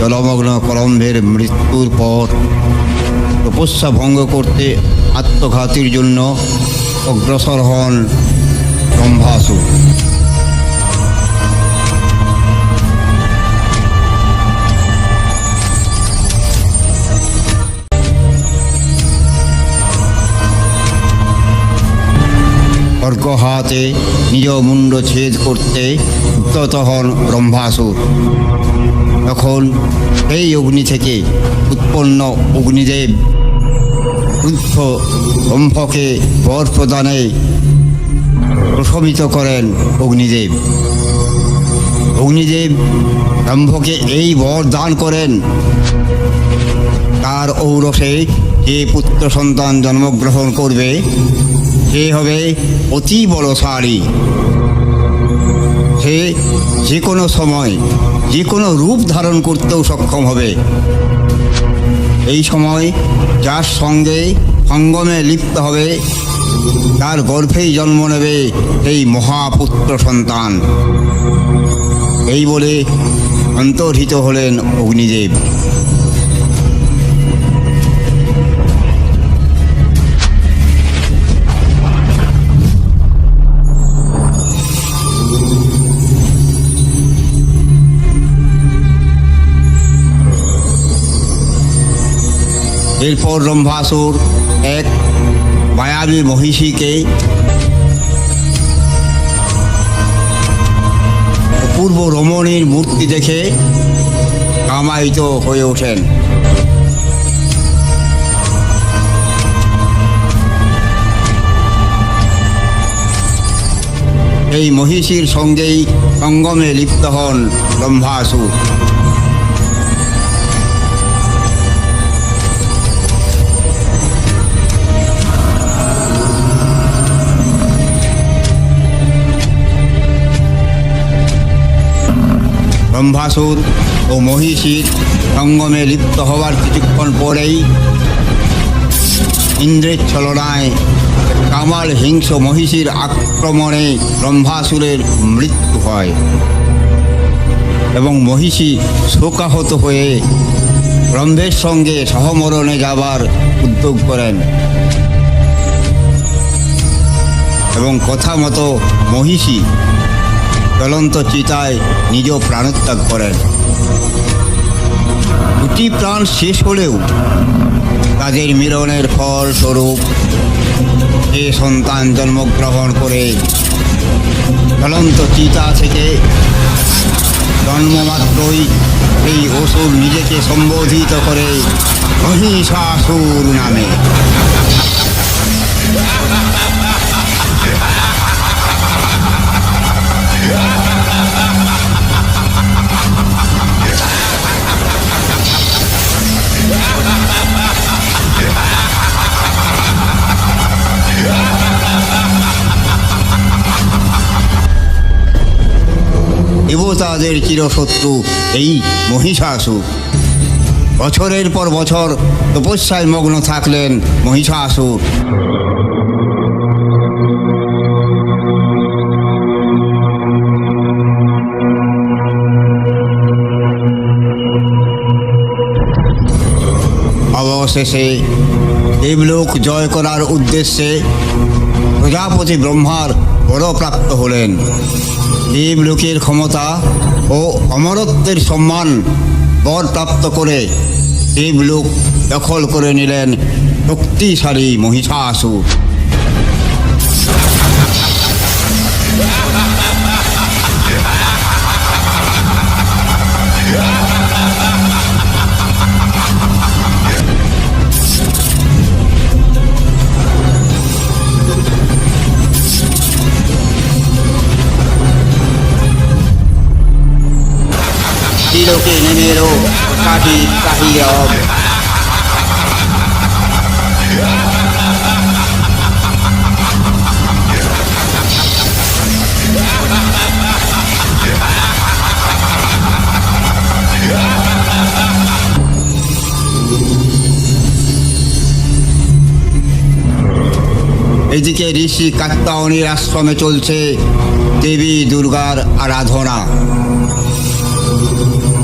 জলমগ্ন কলম্বের মৃত্যুর পর তপস্যা ভঙ্গ করতে আত্মঘাতীর জন্য অগ্রসর হন ব্রহ্মাসুর। হাতে নিজ মুন্ড ছেদ করতে উদ্যত হন ব্রহ্মাসুর। তখন এই অগ্নি থেকে উৎপন্ন অগ্নিদেব ক্রুদ্ধ ব্রহ্মকে বর প্রদানে প্রশমিত করেন অগ্নিদেব। অগ্নিদেব ব্রহ্মকে এই বর দান করেন। তার ঔরসে যে পুত্র সন্তান জন্মগ্রহণ করবে, সে হবে অতি বড় বলশালী। সে যে কোনো সময় যে কোনো রূপ ধারণ করতেও সক্ষম হবে। এই সময় যার সঙ্গে সঙ্গমে লিপ্ত হবে, তার গর্ভেই জন্ম নেবে এই মহাপুত্র সন্তান। এই বলে অন্তর্হিত হলেন অগ্নিদেব। এরপর রম্ভাসুর এক মায়াবী মহিষীকে পূর্ব রমণীর মূর্তি দেখে কামায়িত হয়ে ওঠেন। এই মহিষীর সঙ্গেই সঙ্গমে লিপ্ত হন ব্রহ্মাসুর ব্রহ্মাসুর ও মহিষীর সঙ্গমে লিপ্ত হওয়ার কিছুক্ষণ পরেই ইন্দ্রের ছলনায় কামাল হিংস মহিষীর আক্রমণে ব্রহ্মাসুরের মৃত্যু হয় এবং মহিষী শোকাহত হয়ে ব্রহ্মের সঙ্গে সহমরণে যাবার উদ্যোগ করেন। এবং কথা মতো মহিষী জ্বলন্ত চিতায় নিজ প্রাণত্যাগ করেন। দুটি প্রাণ শেষ হলেও তাদের মিলনের ফল স্বরূপ যে সন্তান জন্মগ্রহণ করে জ্বলন্ত চিতা থেকে জন্মমাত্রই এই অসুর নিজেকে সম্বোধিত করে মহিষাসুর নামে। দেবতাদের চিরশত্রু, এই মহিষাসুর। বছরের পর বছর তপস্যায় মগ্ন থাকলেন মহিষাসুর। অবশেষে দেবলোক জয় করার উদ্দেশ্যে প্রজাপতি ব্রহ্মার বরপ্রাপ্ত হলেন। দেবলোকের ক্ষমতা ও অমরত্বের সম্মান বর প্রাপ্ত করে দেবলোক দখল করে নিলেন শক্তিশালী মহিষাসুর। এলো কাটি কাহিরব এদিকে ঋষি কাত্তায়নীর আশ্রমে চলছে দেবী দুর্গার আরাধনা।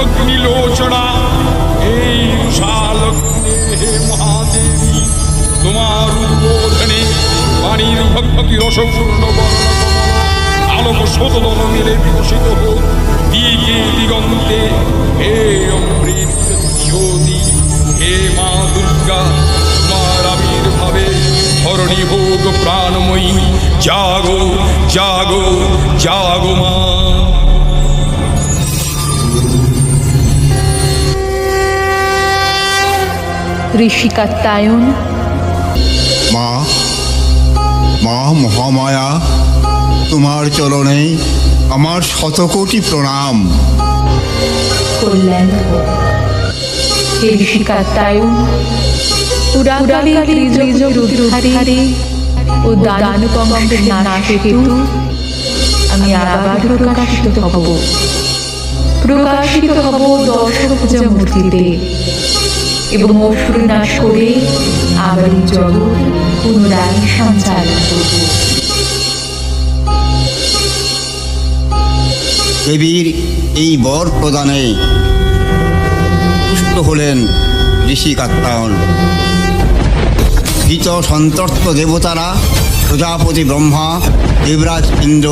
অগ্নিলোচনা এই উষালগ্নে হে মহাদেবী, তোমার উদ্বোধনে পানির ভক্তি রসপূর্ণ বর্ণ আলোক শতদল মিলে বিকশিত হোক। দিকে দিগন্তে হে অমৃত জ্যোতি, হে মা দুর্গা, তোমার আবির্ভাবে ধরণী হোক প্রাণময়ী। জাগো জাগো জাগো মা ঋষি কাত্তায়ন মা মা মহামায়া তোমার চরণে আমার শতকোটি প্রণাম। কল্যাণ। হে ঋষি কাত্তায়ন পুরাকালে ও নাশ হেতু আমি আবার প্রকাশিত হব। প্রকাশিত হব দর্শক পূজা মূর্তিতে। এবং অসুর নাশ করে আবার এই জগৎ পুনরায় সঞ্চালন করব। দেবীর এই বর প্রদানে পুষ্ট হলেন ঋষি কাত্তায়ন ভীত সন্তর্ত দেবতারা, প্রজাপতি ব্রহ্মা, দেবরাজ ইন্দ্র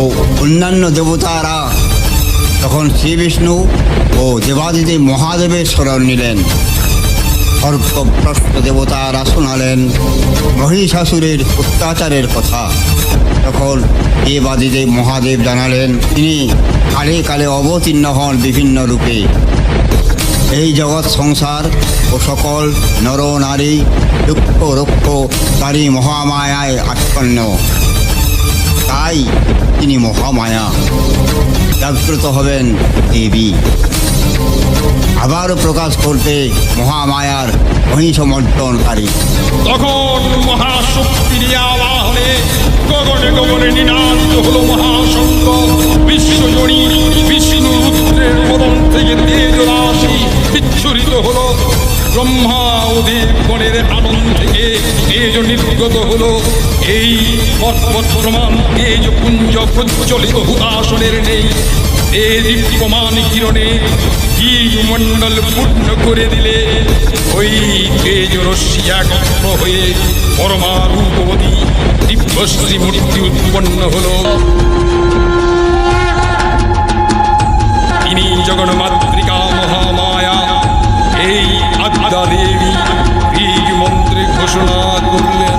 ও অন্যান্য দেবতারা তখন শ্রী বিষ্ণু ও দেবাদিদেব মহাদেবের স্মরণ নিলেন। সর্বভ্রষ্ট দেবতারা শোনালেন মহিষাসুরের অত্যাচারের কথা। তখন দেবাদিদেব মহাদেব জানালেন, তিনি কালে কালে অবতীর্ণ হন বিভিন্ন রূপে। এই জগৎ সংসার ও সকল নর নারী দুঃখ রক্ষ তারই মহামায়ায় আচ্ছন্ন। তাই তিনি মহামায়া। জাগ্রত হবেন দেবী আবারও প্রকাশ করতে মহামায়ার মহিষমর্দনকারী তখন মহাশক্তির আবাহনে গগনে গগনে নিনাদিত হলো মহাশঙ্ক বিশ্বজনী বিষ্ণু রুদ্রের পদম থেকে তেজ রাশি বিচ্ছুরিত হলো। ব্রহ্মা ও দেবগণের আনন্দ থেকে তেজ নির্গত হলো, এই পর্বত প্রমাণ তেজ পুঞ্জ প্রজ্বলিত হুতাসনের নেই, এ দীপ্যমান কিরণে মণ্ডল পূর্ণ করে দিলে, ওই তেজ রশ্মি একত্র হয়ে পরমারূপবতী দিব্যশ্রী মূর্তি উৎপন্ন হলো। তিনি জগন্মাতৃকা আদ্যা দেবী বীজ মন্ত্রে ঘোষণা করলেন।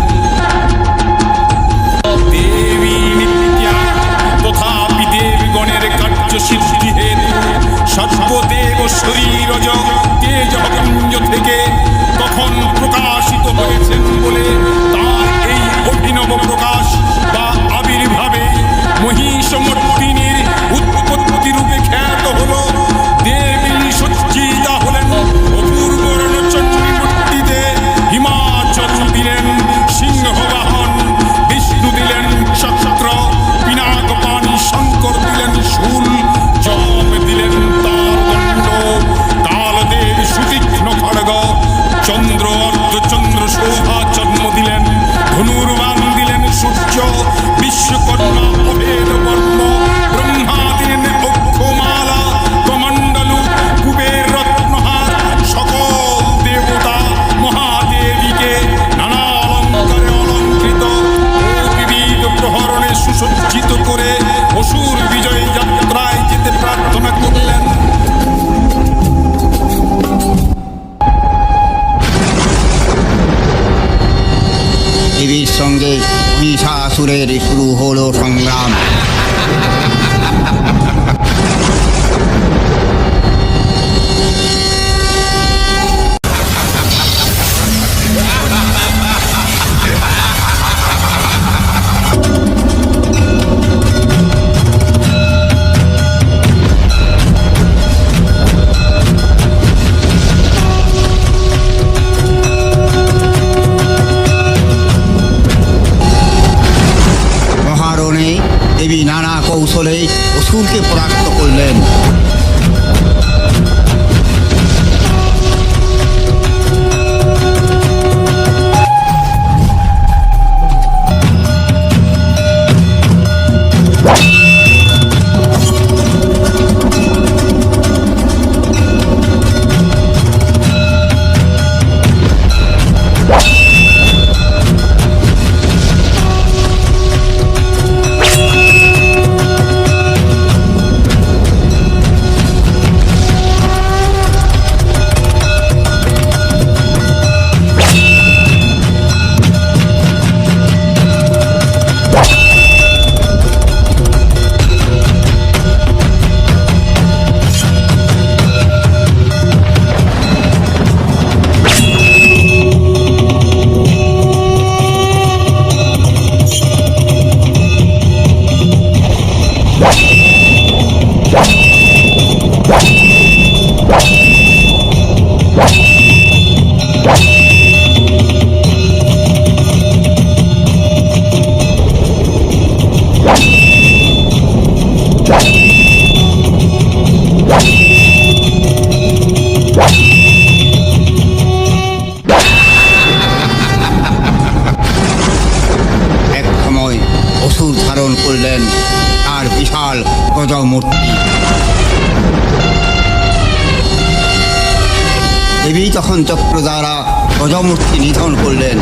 চক্র দ্বারা নিধন করলেন।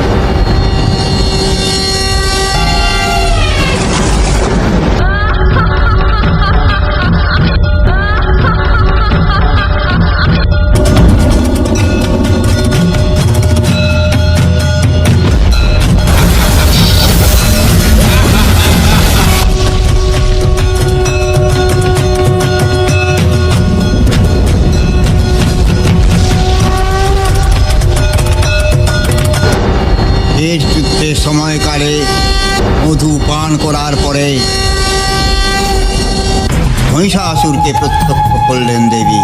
পান করার পরে মহিষাসুরকে প্রত্যক্ষ করলেন দেবী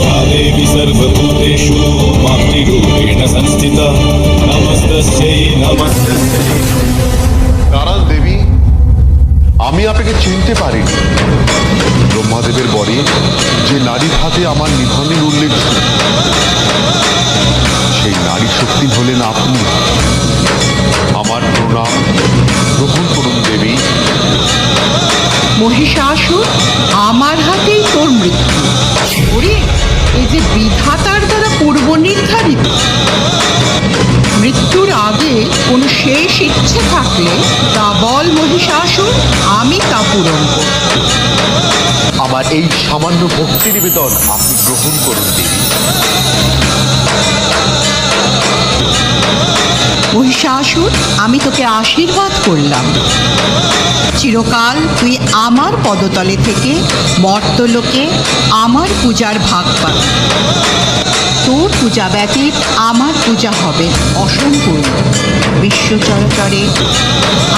या देवी सर्वभूतेषु मातृरूपेण संस्थिता नमस्तस्यै नमस्तस्यै আমি আপনাকে চিনতে পারিনি। ব্রহ্মাদেবের বরে যে নারীর হাতে আমার নিধনের উল্লেখ সেই নারী শক্তি হলেন আপনি। আমার প্রণাম। গ্রহণ করুন দেবী। মহিষাসুর আমার হাতেই তোর মৃত্যু। এই যে বিধাতার দ্বারা পূর্ব নির্ধারিত শেষ ইচ্ছে থাকলে তা বল মহিষাসুর, আমি তা পূরণ আমার এই সামান্য ভক্তি নিবেদন আপনি গ্রহণ করুন, দেবী। মহিষাসুর, আমি তোকে আশীর্বাদ করলাম। চিরকাল তুই আমার পদতলে থেকে মর্তলোকে আমার পূজার ভাগ পাবি। তোর পূজা ব্যতীত আমার পূজা হবে অসম্পূর্ণ। বিশ্ব চরাচরে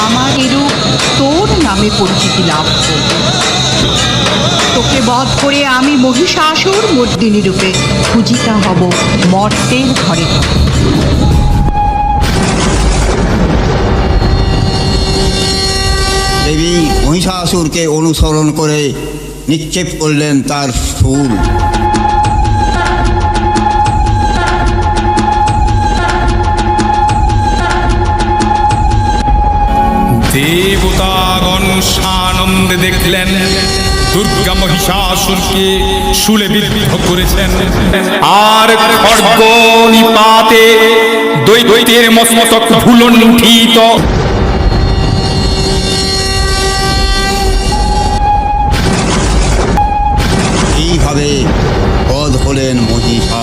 আমার এরূপ তোর নামে পরিচিতি লাভ করবে। তোকে বধ করে আমি মহিষাসুর মর্দিনী রূপে পূজিতা হব মর্তের ঘরে। মহিষাসুরকে অনুসরণ করে নিক্ষেপ করলেন তার সুর। দেবতাগণ সানন্দে দেখলেন, দুর্গা মহিষাসুরকে শুলে বিদ্ধ করেছেন। আর খড়গ নিপাতে দৈত্যের মস্তক ভুলণ্ঠিত এইভাবে বধ হলেন মহিষাসুর